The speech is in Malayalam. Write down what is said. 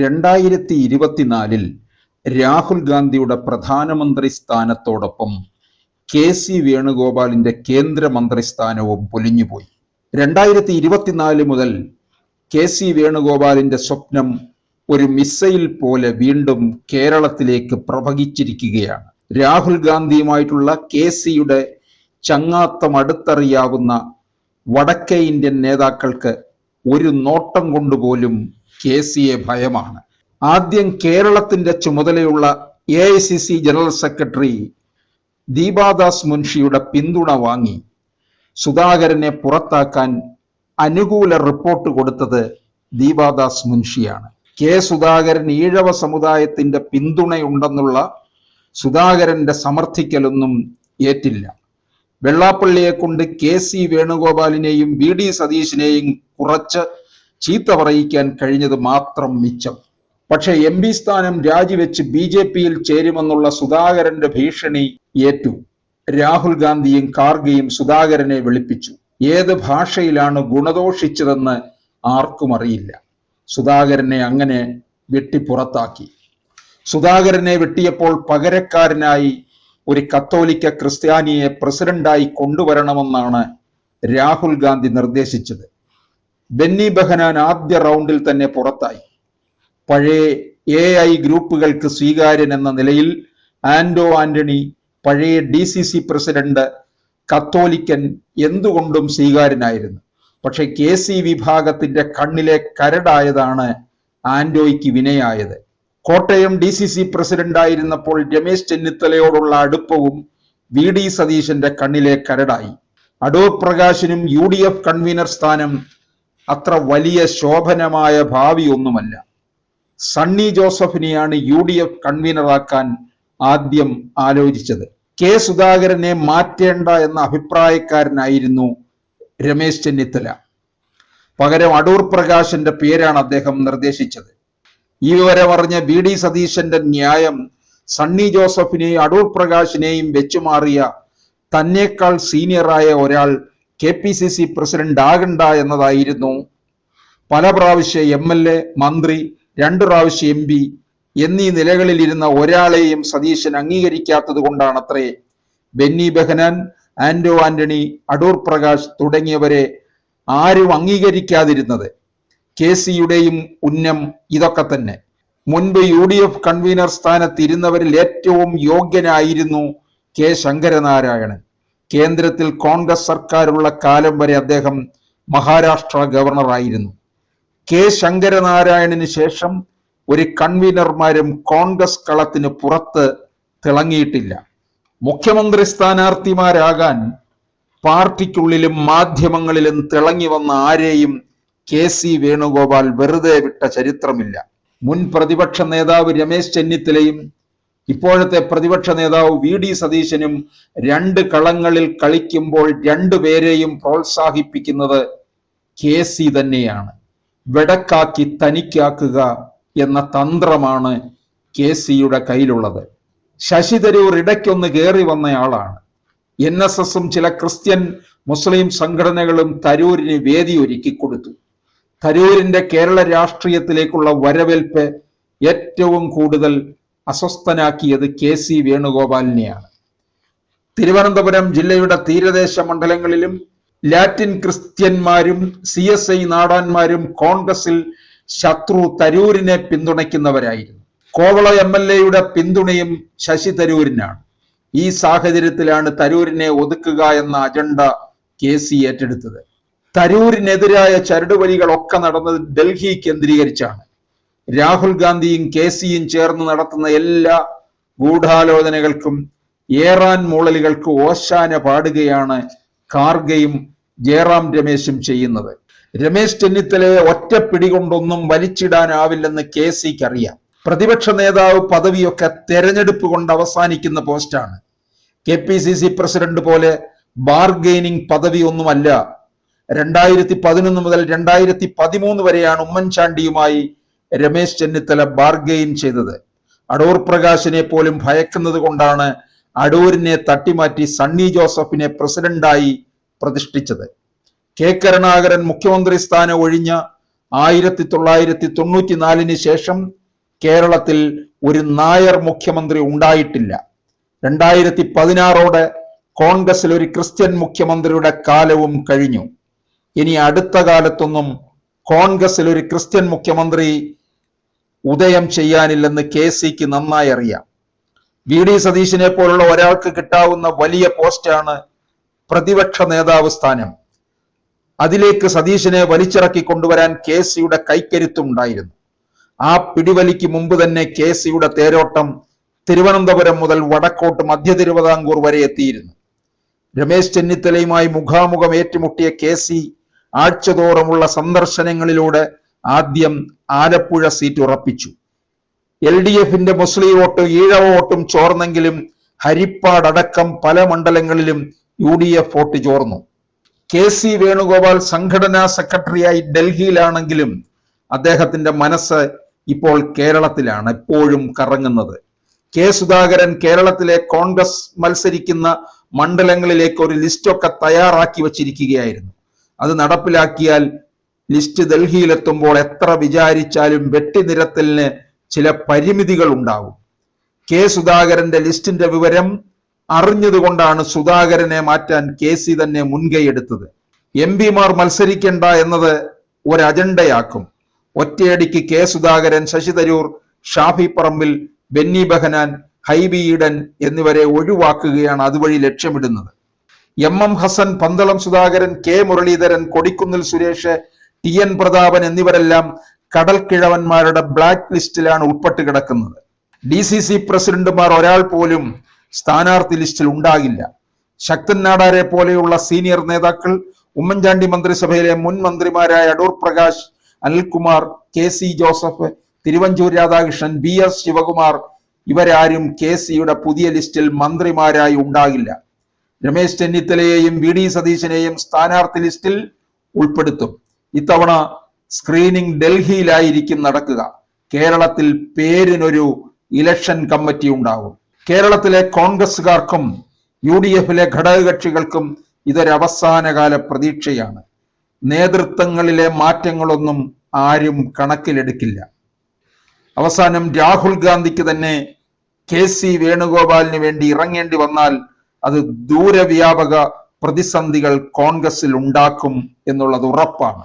രണ്ടായിരത്തി ഇരുപത്തിനാലിൽ രാഹുൽ ഗാന്ധിയുടെ പ്രധാനമന്ത്രി സ്ഥാനത്തോടൊപ്പം കെ സി വേണുഗോപാലിന്റെ കേന്ദ്രമന്ത്രി സ്ഥാനവും പൊലിഞ്ഞുപോയി. രണ്ടായിരത്തി ഇരുപത്തിനാല് മുതൽ കെ സി വേണുഗോപാലിന്റെ സ്വപ്നം ഒരു മിസൈൽ പോലെ വീണ്ടും കേരളത്തിലേക്ക് പ്രവഹിച്ചിരിക്കുകയാണ്. രാഹുൽ ഗാന്ധിയുമായിട്ടുള്ള കെ സിയുടെ ചങ്ങാത്തം അടുത്തറിയാവുന്ന വടക്കേ ഇന്ത്യൻ നേതാക്കൾക്ക് ഒരു നോട്ടം കൊണ്ടുപോലും കെ സിയെ ഭയമാണ്. ആദ്യം കേരളത്തിന്റെ ചുമതലയുള്ള A I C C general secretary Deepadas മുൻഷിയുടെ പിന്തുണ വാങ്ങി. സുധാകരനെ പുറത്താക്കാൻ അനുകൂല റിപ്പോർട്ട് കൊടുത്തത് ദീപാദാസ് മുൻഷിയാണ്. കെ സുധാകരൻ ഈഴവ സമുദായത്തിന്റെ പിന്തുണയുണ്ടെന്നുള്ള സുധാകരന്റെ സമർത്ഥിക്കലൊന്നും ഏറ്റില്ല. വെള്ളാപ്പള്ളിയെ കൊണ്ട് കെ സി വേണുഗോപാലിനെയും വി ഡി സതീശിനെയും കുറച്ച് ചീത്ത പറയിക്കാൻ കഴിഞ്ഞത് മാത്രം മിച്ചം. പക്ഷേ എം പി സ്ഥാനം രാജിവെച്ച് ബി ജെ പിയിൽ ചേരുമെന്നുള്ള സുധാകരന്റെ ഭീഷണി ഏറ്റു. രാഹുൽ ഗാന്ധിയും കാർഗയും സുധാകരനെ വിളിപ്പിച്ചു. ഏത് ഭാഷയിലാണ് ഗുണദോഷിച്ചതെന്ന് ആർക്കും അറിയില്ല. സുധാകരനെ അങ്ങനെ വെട്ടിപ്പുറത്താക്കി സുധാകരനെ വെട്ടിയപ്പോൾ പകരക്കാരനായി ഒരു കത്തോലിക്ക ക്രിസ്ത്യാനിയെ പ്രസിഡന്റായി കൊണ്ടുവരണമെന്നാണ് രാഹുൽ ഗാന്ധി നിർദ്ദേശിച്ചത്. ബെന്നി ബെഹനാൻ ആദ്യ റൗണ്ടിൽ തന്നെ പുറത്തായി. പഴയ എ ഐ ഗ്രൂപ്പുകൾക്ക് സ്വീകാര്യൻ എന്ന നിലയിൽ ആൻഡോ ആന്റണി പഴയ ഡി സി സി പ്രസിഡന്റ് കത്തോലിക്കൻ എന്തുകൊണ്ടും സ്വീകാര്യനായിരുന്നു. പക്ഷെ കെ സി വിഭാഗത്തിന്റെ കണ്ണിലെ കരടായതാണ് ആന്റോയ്ക്ക് വിനയായത്. Kottayam D C C president ആയിരുന്നപ്പോൾ രമേശ് ചെന്നിത്തലയോടുള്ള അടുപ്പവും വി ഡി സതീശന്റെ കണ്ണിലെ കരടായി. അടൂർ പ്രകാശിനും യു ഡി എഫ് കൺവീനർ സ്ഥാനം അത്ര വലിയ ശോഭനമായ ഭാവിയൊന്നുമല്ല. സണ്ണി ജോസഫിനെയാണ് യു ഡി എഫ് കൺവീനറാക്കാൻ ആദ്യം ആലോചിച്ചത്. കെ സുധാകരനെ മാറ്റേണ്ട എന്ന അഭിപ്രായക്കാരനായിരുന്നു രമേശ് ചെന്നിത്തല. പകരം അടൂർ പ്രകാശിന്റെ പേരാണ് അദ്ദേഹം നിർദ്ദേശിച്ചത്. ഈ വിവരം അറിഞ്ഞ വി ഡി സതീശന്റെ ന്യായം സണ്ണി ജോസഫിനെയും അടൂർ പ്രകാശിനെയും വെച്ചുമാറിയ തന്നേക്കാൾ സീനിയറായ ഒരാൾ K P C C president ആകണ്ട എന്നതായിരുന്നു. പല പ്രാവശ്യം എം എൽ എ മന്ത്രി രണ്ടു പ്രാവശ്യം എം പി എന്നീ നിലകളിലിരുന്ന ഒരാളെയും സതീശൻ അംഗീകരിക്കാത്തത് കൊണ്ടാണത്രേ. ബെന്നി ബെഹനാൻ ആന്റോ ആന്റണി അടൂർ പ്രകാശ് തുടങ്ങിയവരെ ആരും അംഗീകരിക്കാതിരുന്നത്. കെ സിയുടെയും ഉന്നം ഇതൊക്കെ തന്നെ. മുൻപ് യു ഡി എഫ് കൺവീനർ സ്ഥാനത്തിരുന്നവരിൽ ഏറ്റവും യോഗ്യനായിരുന്നു കെ ശങ്കരനാരായണൻ. കേന്ദ്രത്തിൽ കോൺഗ്രസ് സർക്കാരുള്ള കാലം വരെ അദ്ദേഹം മഹാരാഷ്ട്ര ഗവർണറായിരുന്നു. കെ ശങ്കരനാരായണന് ശേഷം ഒരു കൺവീനർമാരും കോൺഗ്രസ് കളത്തിന് പുറത്ത് തിളങ്ങിയിട്ടില്ല. മുഖ്യമന്ത്രി സ്ഥാനാർത്ഥിമാരാകാൻ പാർട്ടിക്കുള്ളിലും മാധ്യമങ്ങളിലും തിളങ്ങി വന്ന ആരെയും കെ സി വേണുഗോപാൽ വെറുതെ വിട്ട ചരിത്രമില്ല. മുൻ പ്രതിപക്ഷ നേതാവ് രമേശ് ചെന്നിത്തലയും ഇപ്പോഴത്തെ പ്രതിപക്ഷ നേതാവ് വി ഡി സതീശനും രണ്ട് കളങ്ങളിൽ കളിക്കുമ്പോൾ രണ്ടുപേരെയും പ്രോത്സാഹിപ്പിക്കുന്നത് കെ സി തന്നെയാണ്. വെടക്കാക്കി തനിക്കാക്കുക എന്ന തന്ത്രമാണ് കെ സിയുടെ കയ്യിലുള്ളത്. ശശി തരൂർ ഇടയ്ക്കൊന്ന് കയറി വന്നയാളാണ്. എൻ എസ് എസും ചില ക്രിസ്ത്യൻ മുസ്ലിം സംഘടനകളും തരൂരിന് വേദി ഒരുക്കി കൊടുത്തു. തരൂരിന്റെ കേരള രാഷ്ട്രീയത്തിലേക്കുള്ള വരവേൽപ്പ് ഏറ്റവും കൂടുതൽ അസ്വസ്ഥനാക്കിയത് കെ സി വേണുഗോപാലിനെയാണ്. തിരുവനന്തപുരം ജില്ലയുടെ തീരദേശ മണ്ഡലങ്ങളിലും ലാറ്റിൻ ക്രിസ്ത്യന്മാരും സി എസ് ഐ നാടാന്മാരും കോൺഗ്രസിൽ ശത്രു തരൂരിനെ പിന്തുണയ്ക്കുന്നവരായിരുന്നു. കോവള എം എൽ എയുടെ പിന്തുണയും ശശി തരൂരിനാണ്. ഈ സാഹചര്യത്തിലാണ് തരൂരിനെ ഒതുക്കുക എന്ന അജണ്ട കെ സി ഏറ്റെടുത്തത്. തരൂരിനെതിരായ ചരടുവലികളൊക്കെ നടന്നത് ഡൽഹി കേന്ദ്രീകരിച്ചാണ്. രാഹുൽ ഗാന്ധിയും കെ സിയും ചേർന്ന് നടത്തുന്ന എല്ലാ ഗൂഢാലോചനകൾക്കും ഏറാൻ മൂളലുകൾക്ക് ഓശാന പാടുകയാണ് കാർഗയും ജയറാം രമേശും ചെയ്യുന്നത്. രമേശ് ചെന്നിത്തലയെ ഒറ്റ പിടികൊണ്ടൊന്നും വലിച്ചിടാനാവില്ലെന്ന് കെ സിക്ക് അറിയാം. പ്രതിപക്ഷ നേതാവ് പദവിയൊക്കെ തെരഞ്ഞെടുപ്പ് കൊണ്ട് അവസാനിക്കുന്ന പോസ്റ്റാണ്. K P C C president പോലെ ബാർഗെയിനിങ് പദവി ഒന്നുമല്ല രണ്ടായിരത്തി പതിനൊന്ന് മുതൽ രണ്ടായിരത്തി പതിമൂന്ന് വരെയാണ് ഉമ്മൻചാണ്ടിയുമായി രമേശ് ചെന്നിത്തല ബാർഗെയിൻ ചെയ്തത്. അടൂർ പ്രകാശിനെ പോലും ഭയക്കുന്നത് കൊണ്ടാണ് അടൂരിനെ തട്ടിമാറ്റി സണ്ണി ജോസഫിനെ പ്രസിഡന്റായി പ്രതിഷ്ഠിച്ചത്. കെ കരുണാകരൻ മുഖ്യമന്ത്രി സ്ഥാനം ഒഴിഞ്ഞ ആയിരത്തി തൊള്ളായിരത്തി തൊണ്ണൂറ്റിനാലിന് ശേഷം കേരളത്തിൽ ഒരു നായർ മുഖ്യമന്ത്രി ഉണ്ടായിട്ടില്ല. രണ്ടായിരത്തി പതിനാറോടെ കോൺഗ്രസിൽ ഒരു ക്രിസ്ത്യൻ മുഖ്യമന്ത്രിയുടെ കാലവും കഴിഞ്ഞു. ഇനി അടുത്ത കാലത്തൊന്നും കോൺഗ്രസിൽ ഒരു ക്രിസ്ത്യൻ മുഖ്യമന്ത്രി ഉദയം ചെയ്യാനില്ലെന്ന് കെ സിക്ക് നന്നായി അറിയാം. വി ഡി സതീശിനെ പോലുള്ള ഒരാൾക്ക് കിട്ടാവുന്ന വലിയ പോസ്റ്റാണ് പ്രതിപക്ഷ നേതാവ് സ്ഥാനം. അതിലേക്ക് സതീശനെ വലിച്ചിറക്കി കൊണ്ടുവരാൻ കെ സിയുടെ കൈക്കരുത്തുണ്ടായിരുന്നു ആ പിടിവലിക്ക് മുമ്പ് തന്നെ കെ സിയുടെ തേരോട്ടം തിരുവനന്തപുരം മുതൽ വടക്കോട്ട് മധ്യ തിരുവിതാംകൂർ വരെ എത്തിയിരുന്നു. രമേശ് ചെന്നിത്തലയുമായി മുഖാമുഖം ഏറ്റുമുട്ടിയ കെ സി ആഴ്ചതോറുമുള്ള സന്ദർശനങ്ങളിലൂടെ ആദ്യം ആലപ്പുഴ സീറ്റ് ഉറപ്പിച്ചു. എൽ ഡി എഫിന്റെ മുസ്ലിം വോട്ടും ഈഴവ വോട്ടും ചോർന്നെങ്കിലും ഹരിപ്പാട് അടക്കം പല മണ്ഡലങ്ങളിലും യു ഡി എഫ് വോട്ട് ചോർന്നു. കെ സി വേണുഗോപാൽ സംഘടനാ സെക്രട്ടറിയായി ഡൽഹിയിലാണെങ്കിലും അദ്ദേഹത്തിന്റെ മനസ്സ് ഇപ്പോൾ കേരളത്തിലാണ് എപ്പോഴും കറങ്ങുന്നത്. കെ സുധാകരൻ കേരളത്തിലെ കോൺഗ്രസ് മത്സരിക്കുന്ന മണ്ഡലങ്ങളിലേക്ക് ഒരു ലിസ്റ്റൊക്കെ തയ്യാറാക്കി വച്ചിരിക്കുകയായിരുന്നു. അത് നടപ്പിലാക്കിയാൽ ലിസ്റ്റ് ഡൽഹിയിലെത്തുമ്പോൾ എത്ര വിചാരിച്ചാലും വെട്ടിനിരത്തലിന് ചില പരിമിതികൾ ഉണ്ടാവും. കെ സുധാകരന്റെ ലിസ്റ്റിന്റെ വിവരം അറിഞ്ഞതുകൊണ്ടാണ് സുധാകരനെ മാറ്റാൻ കെ സി തന്നെ മുൻകൈയെടുത്തത് എം പിമാർ മത്സരിക്കേണ്ട എന്നത് ഒരു അജണ്ടയാക്കും ഒറ്റയടിക്ക് കെ സുധാകരൻ ശശി തരൂർ ഷാഫി പറമ്പിൽ ബെന്നി ബഹനാൻ ഹൈബി ഈഡൻ എന്നിവരെ ഒഴിവാക്കുകയാണ് അതുവഴി ലക്ഷ്യമിടുന്നത്. M M Hassan Pandalam Sudhakaran K Muraleedharan Kodikunnil Suresh T N Prathapan എന്നിവരെല്ലാം കടൽക്കിഴവന്മാരുടെ ബ്ലാക്ക് ലിസ്റ്റിലാണ് ഉൾപ്പെട്ട് കിടക്കുന്നത്. ഡി സി സി പ്രസിഡന്റുമാർ ഒരാൾ പോലും സ്ഥാനാർത്ഥി ലിസ്റ്റിൽ ഉണ്ടാകില്ല. ശക്തൻ നാടാരെ പോലെയുള്ള സീനിയർ നേതാക്കൾ ഉമ്മൻചാണ്ടി മന്ത്രിസഭയിലെ മുൻ മന്ത്രിമാരായ Adoor Prakash Anilkumar K C Joseph Thiruvanchoor Radhakrishnan B S Sivakumar ഇവരാരും കെ സിയുടെ പുതിയ ലിസ്റ്റിൽ മന്ത്രിമാരായി ഉണ്ടാകില്ല. രമേശ് ചെന്നിത്തലയെയും വി ഡി സതീശനെയും സ്ഥാനാർത്ഥി ലിസ്റ്റിൽ ഉൾപ്പെടുത്തും. ഇത്തവണ സ്ക്രീനിംഗ് ഡൽഹിയിലായിരിക്കും നടക്കുക. കേരളത്തിൽ പേരിനൊരു ഇലക്ഷൻ കമ്മിറ്റി ഉണ്ടാകും കേരളത്തിലെ കോൺഗ്രസുകാർക്കും യു ഡി എഫിലെ ഘടകകക്ഷികൾക്കും ഇതൊരു അവസാനകാല പ്രതീക്ഷയാണ്. നേതൃത്വങ്ങളിലെ മാറ്റങ്ങളൊന്നും ആരും കണക്കിലെടുക്കില്ല. അവസാനം രാഹുൽ ഗാന്ധിക്ക് തന്നെ കെ സി വേണുഗോപാലിന് വേണ്ടി ഇറങ്ങേണ്ടി വന്നാൽ അത് ദൂരവ്യാപക പ്രതിസന്ധികൾ കോൺഗ്രസിൽ ഉണ്ടാക്കും എന്നുള്ളത് ഉറപ്പാണ്.